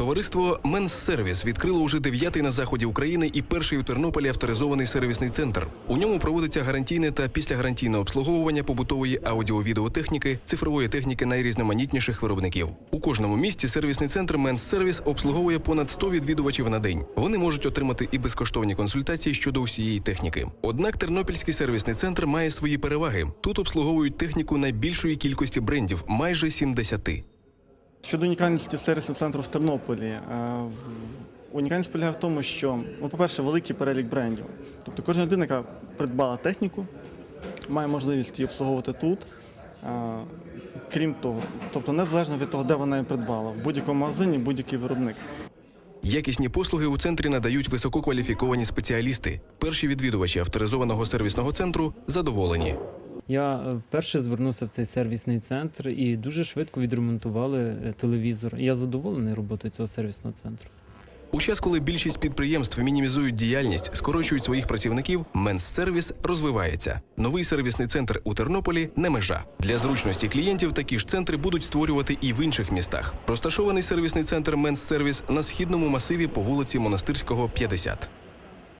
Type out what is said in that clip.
Товариство Менс Сервіс відкрило уже дев'ятий на заході України і перший у Тернополі авторизований сервісний центр. У ньому проводиться гарантійне та післягарантійне обслуговування побутової аудіо-відеотехніки, цифрової техніки найрізноманітніших виробників. У кожному місті сервісний центр Менс Сервіс обслуговує понад 100 відвідувачів на день. Вони можуть отримати і безкоштовні консультації щодо усієї техніки. Однак Тернопільський сервісний центр має свої переваги. Тут обслуговують техніку найбільшої кількості брендів майже 70. Щодо унікальності сервісного центру в Тернополі, е, унікальність полягає в тому, що, ну, по-перше, великий перелік брендів. Тобто кожна людина, яка придбала техніку, має можливість її обслуговувати тут. Е, Крім того, тобто незалежно від того, де вона її придбала, в будь-якому магазині, будь-який виробник. Якісні послуги у центрі надають висококваліфіковані спеціалісти. Перші відвідувачі авторизованого сервісного центру задоволені. Я е, вперше звернувся в цей сервісний центр і дуже швидко відремонтували е, телевізор. Я задоволений роботою цього сервісного центру. У час, коли більшість підприємств мінімізують діяльність, скорочують своїх працівників, Менс-сервіс розвивається. Новий сервісний центр у Тернополі не межа. Для зручності клієнтів такі ж центри будуть створювати і в інших містах. Розташований сервісний центр Менс-сервіс на східному масиві по вулиці Монастирського, 50.